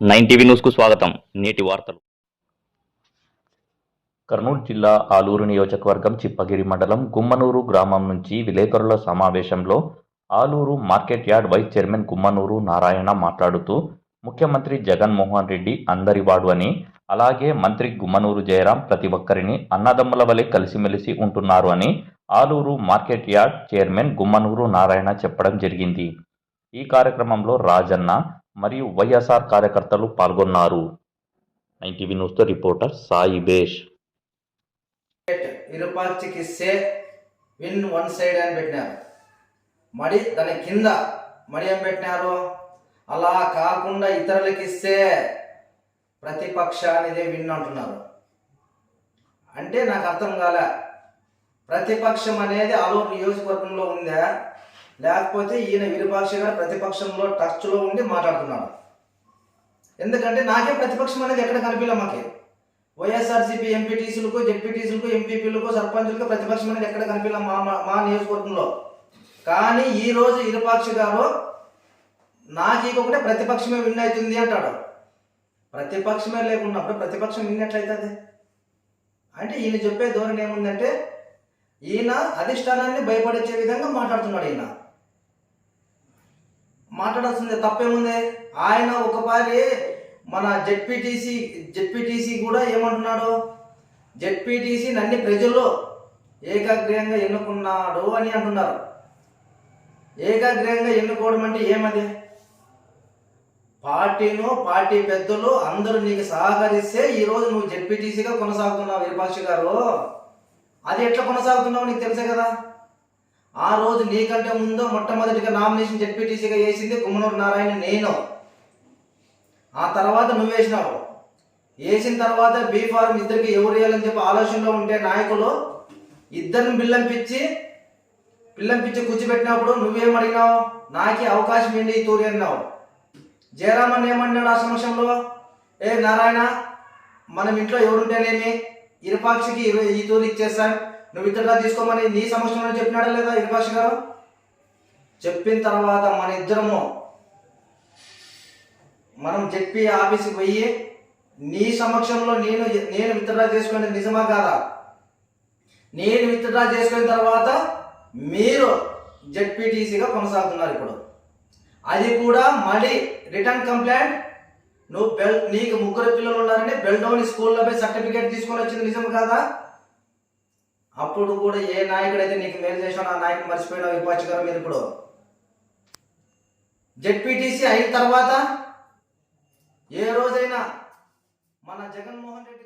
Nine TV న్యూస్కు స్వాగతం. నేటి వార్తలు. కర్నూలు జిల్లా ఆలూరు నియోజకవర్గం చిప్పగిరి మండలం గుమ్మనూరు గ్రామం నుంచి విలేకరుల సమావేశంలో Aluru market yard vice chairman Gummanuru Narayana మాట్లాడుతూ ముఖ్యమంత్రి జగన్మోహన్ రెడ్డి అందరివాడు అని అలాగే మంత్రి గుమ్మనూరు జయరాం ప్రతి ఒక్కరిని అన్నదమ్ముల వలె కలిసిమెలిసి ఉంటున్నారు అని Aluru market yard chairman Gummanuru Narayana చెప్పడం జరిగింది. ఈ కార్యక్రమంలో రాజన్న మరియు వైఎస్ఆర్ కార్యకర్తలు పాల్గొన్నారు. ఎన్టీవీ టీవీ న్యూస్తో రిపోర్టర్ సాయి బేష్. ఇరుపార్చికి ఇస్తే విన్ వన్ సైడ్ అని పెట్టినారు. మడి దాని కింద మడి ఏం పెట్టినారు? అలా కాకుండా ఇతరులకి ఇస్తే ప్రతిపక్షానిదే విన్ అంటున్నారు. అంటే నాకు అర్థం కాలే. ప్రతిపక్షం అనేది ఆలూరు నియోజకవర్గంలో ఉందా? లేకపోతే ఈయన విరూపాక్ష గారు ప్రతిపక్షంలో టచ్లో ఉండి మాట్లాడుతున్నాడు ఎందుకంటే నాకే ప్రతిపక్షం అనేది ఎక్కడ కనిపించలే మాకే. వైఎస్ఆర్సీపీ ఎంపీటీసీలకు జెడ్పీటీసీలకు ఎంపీపీలకు సర్పంచులకు ప్రతిపక్షం అనేది ఎక్కడ కనిపించలే మా మా- నియోజకవర్గంలో. కానీ ఈ రోజు గారు నాకు ప్రతిపక్షమే విన్ అవుతుంది అంటాడు. ప్రతిపక్షమే లేకున్నప్పుడు ప్రతిపక్షం విన్ ఎట్లయితుంది? అంటే ఈయన చెప్పే ధోరణి ఏముందంటే ఈయన అధిష్టానాన్ని భయపడించే విధంగా మాట్లాడుతున్నాడు ఈయన. మాట్లాడాల్సిందే తప్పేముంది? ఆయన ఒకసారి మన జెడ్పీటీసీ జెడ్పీటీసీ కూడా ఏమంటున్నాడు? జెడ్పీటీసీ నన్ని ప్రజలు ఏకాగ్రయంగా ఎన్నుకున్నాడు అని అంటున్నారు. ఏకాగ్రయంగా ఎన్నుకోవడం అంటే ఏమది? పార్టీను పార్టీ పెద్దలు అందరూ నీకు సహకరిస్తే ఈరోజు నువ్వు జెడ్పీటీసీగా కొనసాగుతున్నావు విరపాక్షి గారు. అది ఎట్లా కొనసాగుతున్నావు నీకు తెలుసే కదా? ఆ రోజు నీకంటే ముందు మొట్టమొదటిగా నామినేషన్ జెడ్పీటీసీగా వేసింది గుమ్మనూరు నారాయణ నేను. ఆ తర్వాత నువ్వు వేసినావు. వేసిన తర్వాత బీ ఫార్మ్ ఇద్దరికి ఎవరు వేయాలని చెప్పి ఆలోచనలో ఉంటే నాయకులు ఇద్దరిని బిల్లంపిచ్చి పిల్లంపించి కూర్చోబెట్టినప్పుడు నువ్వేం అడిగినావు నాకే అవకాశం ఏంటి ఈ తూరి అన్నావు. జయరామన్ ఏమన్నాడు ఆ సమక్షంలో? ఏ నారాయణ మనం ఇంట్లో ఎవరుంటేనేమి? ఇరుపాక్షికి ఈ తూరి ఇచ్చేసాను నువ్వు ఇద్దరుగా తీసుకోమని నీ సమస్యలో చెప్పినాడా లేదా ఇరుపాక్షి గారు? చెప్పిన తర్వాత మన ఇద్దరము మనం చెప్పి ఆఫీస్కి పోయి నీ సమక్షంలో నేను నేను విత్డ్రా చేసుకునే నిజమా కాదా? నేను విత్డ్రా చేసుకున్న తర్వాత మీరు జెడ్పీటీసీగా కొనసాగుతున్నారు ఇప్పుడు. అది కూడా మళ్ళీ రిటర్న్ కంప్లైంట్. నువ్వు బెల్ నీకు ముగ్గురు పిల్లలు ఉన్నారని బెల్డౌన్ స్కూల్లో పోయి సర్టిఫికేట్ తీసుకొని వచ్చింది నిజం కాదా? అప్పుడు కూడా ఏ నాయకుడైతే నీకు మేలు చేసాడో ఆ నాయకుడు మర్చిపోయినావు విపక్షకరం గారు మీరు ఇప్పుడు? జెడ్పీటీసీ అయిన తర్వాత ఏ రోజైనా మన జగన్మోహన్ రెడ్డి